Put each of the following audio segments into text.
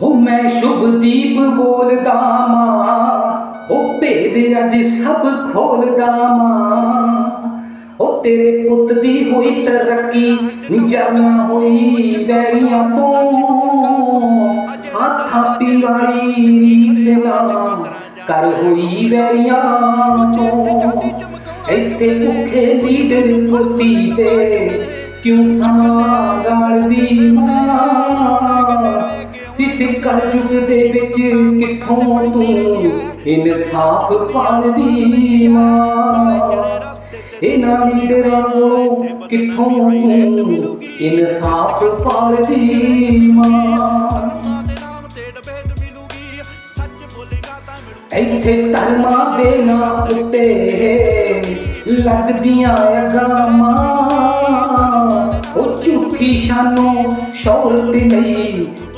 हो मैं शुभ दीप बोल दामा, हो भेद अज सब खोल दामा। ओ तेरे पुत दी हुई तरक्की जाना हुई बैरिया तो हाथा पिवारी रीतना कर हुई बैरिया इतने भुखे लीडर कुर्सी ते क्यों था गाल दी माँ ਇਸ ਕਲਯੁਗ ਦੇ ਵਿੱਚ ਕਿੱਥੋਂ ਤੂੰ ਇਨਸਾਫ ਪਾਲਦੀ ਮਾਂ। ਇਹਨਾਂ ਲੀਡਰਾਂ ਨੂੰ ਕਿੱਥੋਂ ਤੂੰ ਇਨਸਾਫ ਪਾਲਦੀ ਮਾਂ। ਇੱਥੇ ਧਰਮਾਂ ਦੇ ਨਾਂ ਉੱਤੇ ਲੱਗਦੀਆਂ ਅਗਾਮਾਂ ਉਹ ਝੂਠੀ ਸ਼ਾਨੋਂ ਸ਼ੌਹਰਤ ਲਈ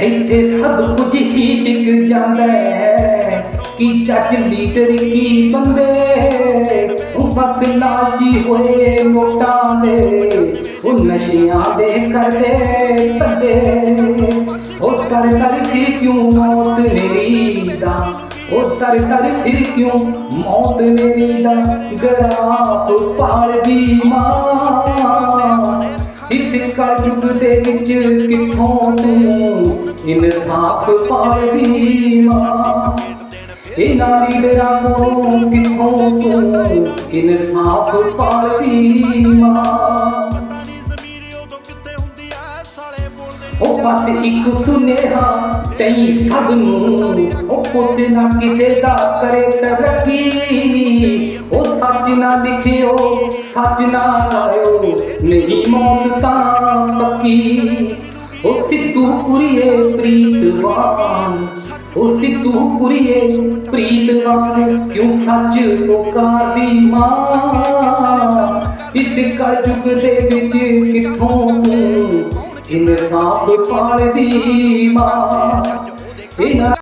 ਇੱਥੇ ਸਭ ਕੁਝ ਹੀ ਵਿਕ ਜਾਂਦਾ ਹੈ ਕੀ ਚੱਜ ਲੀਡਰ ਕੀ ਬੰਦੇ ਉਹ ਬਸ ਲਾਜੀ ਹੋਏ ਮੋਟਾਂ ਦੇ ਉਹ ਨਸ਼ਿਆਂ ਦੇ ਕਰਦੇ ਬੰਦੇ ਉਹ ਕਰ ਕਰ ਫਿਰ ਕਿਉਂ ਮੌਤ ਮੇਰੀ ਦਾ ਉਹ ਤਰ ਤਰ ਫਿਰ ਕਿਉਂ ਮੌਤ ਮੇਰੀ ਦਾ ਗਰਾਪ ਪਾਲਦੀ ਮਾਂ ਇਸ ਕਲਯੁਗ ਦੇ ਵਿੱਚ ਕਿੱਥੋਂ ਤੂੰ ਇਨਸਾਫ ਪਾਲਦੀ ਮਾਂ? ਇਹਨਾਂ ਲੀਡਰਾਂ ਤੋਂ ਕਿੱਥੋਂ ਤੂੰ ਇਨਸਾਫ ਪਾਲਦੀ ਮਾਂ? ਉਹ ਬਸ ਇੱਕ ਸੁਨੇਹਾ ਕਈ ਸਭ ਨੂੰ, ਉਹ ਪੁੱਤ ਨਾ ਕਿਸੇ ਦਾ ਕਰੇ ਤਰੱਕੀ ਉਹ ਸੱਚ ਨਾ ਲਿਖਿਓ ਸੱਚ ਨਾ ਲਾਇਓ। ਨਹੀਂ ਮੌਤ ਤਾਂ ਪੱਕੀ। ਉਹ ਸਿੱਧੂ ਪੁਰੀਏ ਪ੍ਰੀਤਵਾਨ ਉਹ ਸਿੱਧੂ ਪੁਰੀਏ ਪ੍ਰੀਤਵਾਨ ਕਿਉਂ ਸੱਚ ਪੁਕਾਰਦੀ ਮਾਂ ਇਸ ਕਲਯੁਗ ਦੇ ਵਿੱਚ ਕਿੱਥੋਂ ਤੂੰ? ਇਨਸਾਫ ਪਾਲਦੀ ਮਾਂ ਇਹਨਾਂ